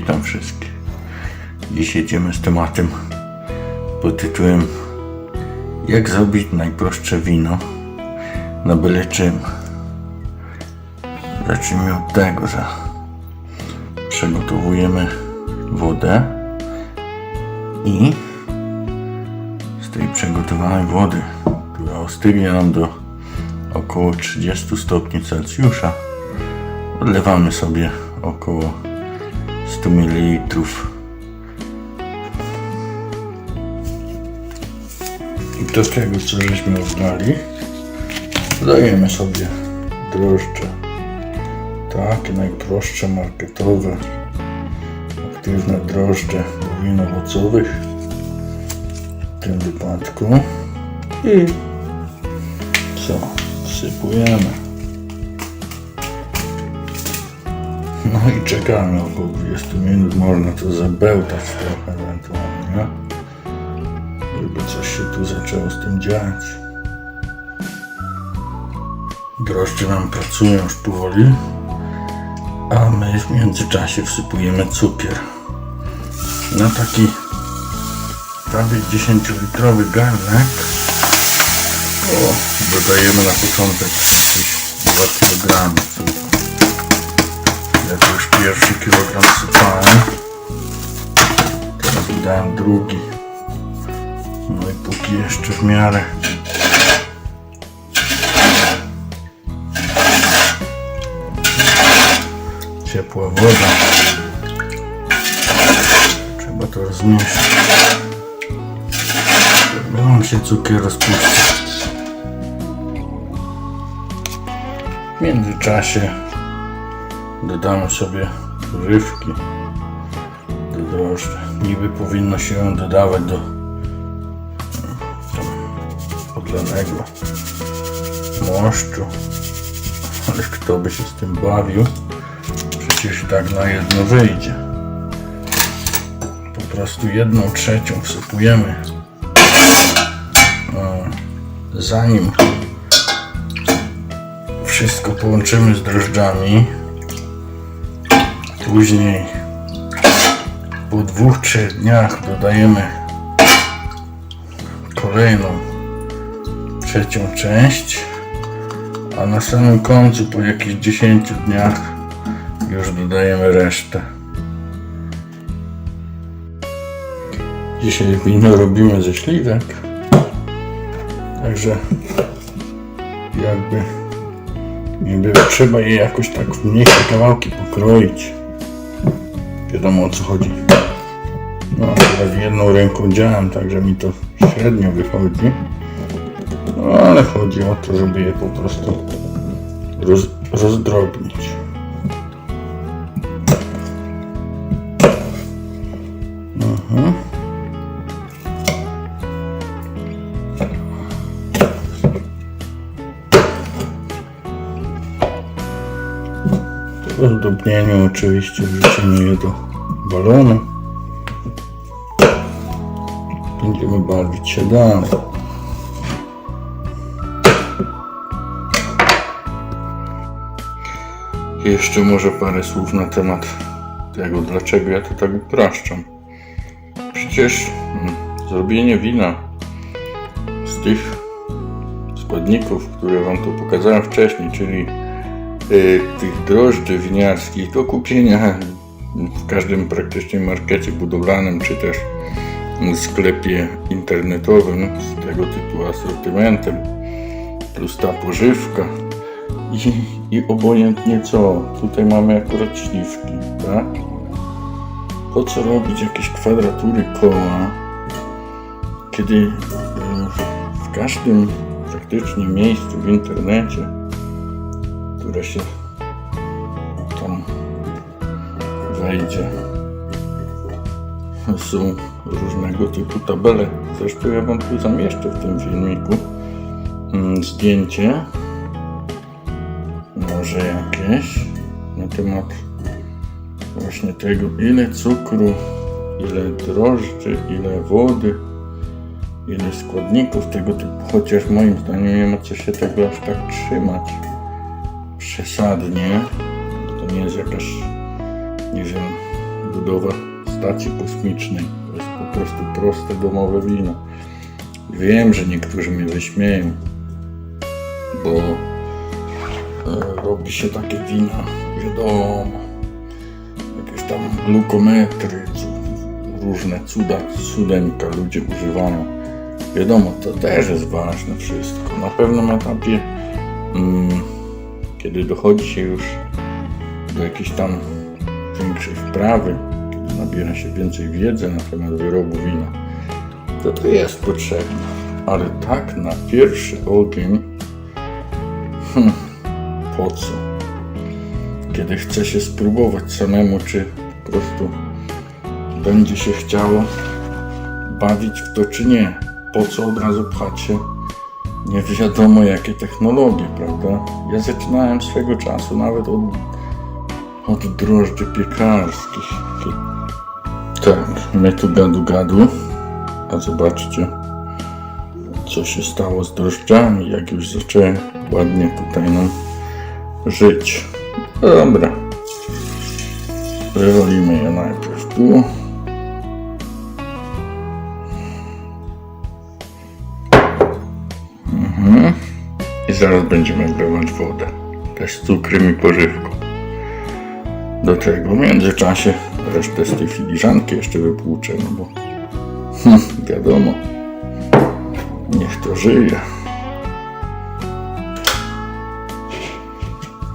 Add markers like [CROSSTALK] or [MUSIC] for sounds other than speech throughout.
Witam wszystkich. Dziś jedziemy z tematem pod tytułem Jak zrobić najprostsze wino na byle czym. Zacznijmy od tego, że przygotowujemy wodę i z tej przygotowanej wody, która ostygnie nam do około 30 stopni Celsjusza, odlewamy sobie około 100 ml. I do tego, co żeśmy oddali, dodajemy sobie drożdże. Takie najprostsze marketowe, aktywne drożdże win owocowych. W tym wypadku. I co? Wsypujemy. No i czekamy około 20 minut, można to zabełtać trochę ewentualnie, żeby coś się tu zaczęło z tym dziać. Drożdże nam pracują już powoli, a my w międzyczasie wsypujemy cukier. Na taki prawie 10-litrowy garnek o, dodajemy na początek jakieś 2 kg cukru. Pierwszy kilogram sypałem, teraz dodałem drugi. No i póki jeszcze w miarę ciepła woda, trzeba to rozmieszać. Nam się cukier rozpuścił. W międzyczasie dodamy sobie żywki do drożdży. Niby powinno się ją dodawać do podlanego moszczu, ale kto by się z tym bawił? Przecież i tak na jedno wyjdzie. Po prostu jedną trzecią wsypujemy. A Zanim wszystko połączymy z drożdżami, Później po dwóch, trzech dniach dodajemy kolejną trzecią część, a na samym końcu po jakichś 10 dniach już dodajemy resztę. Dzisiaj wino robimy ze śliwek, także jakby nie było trzeba je jakoś tak w mniejsze kawałki pokroić. Wiadomo o co chodzi. No akurat jedną ręką działam, także mi to średnio wychodzi. No ale chodzi o to, żeby je po prostu roz, rozdrobnić. Zdobnieniu oczywiście wrzucimy je do balonu. Będziemy bawić się dalej. Jeszcze może parę słów na temat tego, dlaczego ja to tak upraszczam. Przecież mm, zrobienie wina z tych składników, które Wam tu pokazałem wcześniej, czyli tych drożdży winiarskich do kupienia w każdym praktycznie markecie budowlanym, czy też sklepie internetowym z tego typu asortymentem, plus ta pożywka i, i obojętnie co. Tutaj mamy akurat śliwki, tak? Po co robić jakieś kwadratury koła, kiedy y, w każdym praktycznie miejscu w internecie które się tam wejdzie. Są różnego typu tabele. Zresztą ja Wam tu zamieszczę w tym filmiku mm, zdjęcie. Może jakieś na temat właśnie tego, ile cukru, ile drożdży, ile wody, ile składników tego typu. Chociaż moim zdaniem nie ma co się tego aż tak trzymać przesadnie. To nie jest jakaś, nie wiem, budowa stacji kosmicznej. To jest po prostu proste domowe wino. Wiem, że niektórzy mnie wyśmieją, bo e, robi się takie wina, wiadomo, jakieś tam glukometry, różne cuda, cudeńka ludzie używają. Wiadomo, to też jest ważne wszystko. Na pewnym etapie, mm, kiedy dochodzi się już do jakiejś tam większej wprawy, kiedy nabiera się więcej wiedzy na temat wyrobu wina, to to jest potrzebne. Ale tak na pierwszy ogień, hmm, po co? Kiedy chce się spróbować samemu, czy po prostu będzie się chciało bawić w to, czy nie. Po co od razu pchać się nie wiadomo jakie technologie, prawda? Ja zaczynałem swego czasu nawet od, od drożdży piekarskich. Tak, my tu gadu gadu, a zobaczcie, co się stało z drożdżami, jak już zaczęły ładnie tutaj nam żyć. Dobra, wywalimy je najpierw tu. Zaraz będziemy wlewać wodę. Też z cukrem i pożywką. Do tego w międzyczasie resztę z tej filiżanki jeszcze wypłuczę, no bo hm, wiadomo, niech to żyje.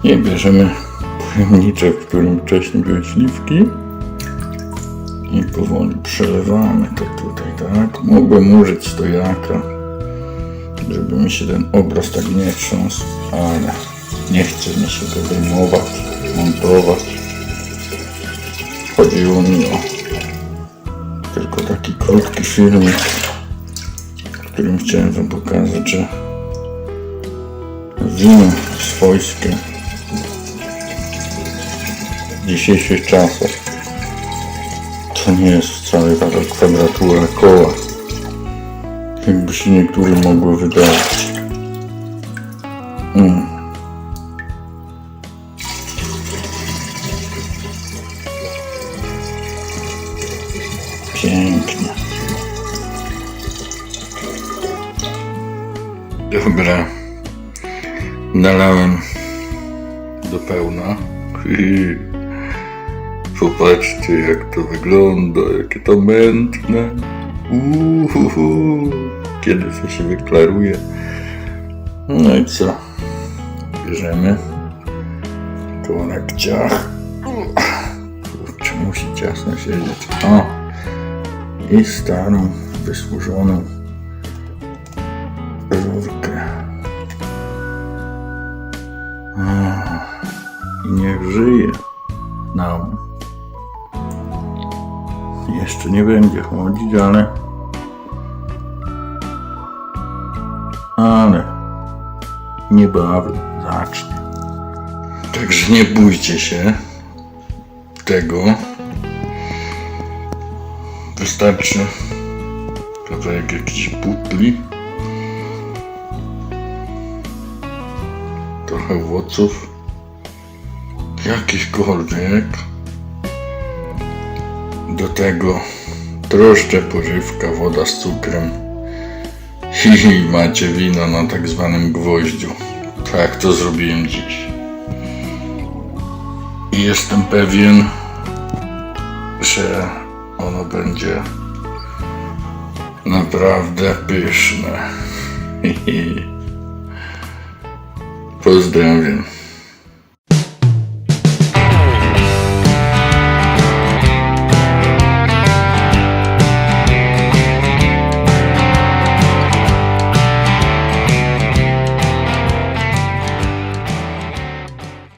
I bierzemy pojemniczek, w którym wcześniej były śliwki i powoli przelewamy to tutaj, tak? Mogłem użyć stojaka, żeby mi się ten obraz tak nie trząsł, ale nie chce mi się go wyjmować, montować. Chodziło mi o tylko taki krótki filmik, którym chciałem wam pokazać, że wino swojskie w dzisiejszych czasach to nie jest wcale taka kwadratura koła się niektórym mogło wydawać. Mm. Pięknie. Dobra. Nalałem do pełna. Popatrzcie jak to wygląda, jakie to mętne. Uhuhu. Kiedy to się wyklaruje. No i co? Bierzemy konek ciach. Kurczę, musi ciasno siedzieć. O! I starą, wysłużoną rurkę. I niech żyje nam. Jeszcze nie będzie chodzić. Ale niebawem zacznie. Także nie bójcie się tego. Wystarczy kawałek jakiejś butli, trochę owoców, jakichkolwiek. Do tego drożdże, pożywka, woda z cukrem [LAUGHS] i macie wino na tak zwanym gwoździu. Tak to zrobiłem dziś. I jestem pewien, że ono będzie naprawdę pyszne. [LAUGHS] Pozdrawiam.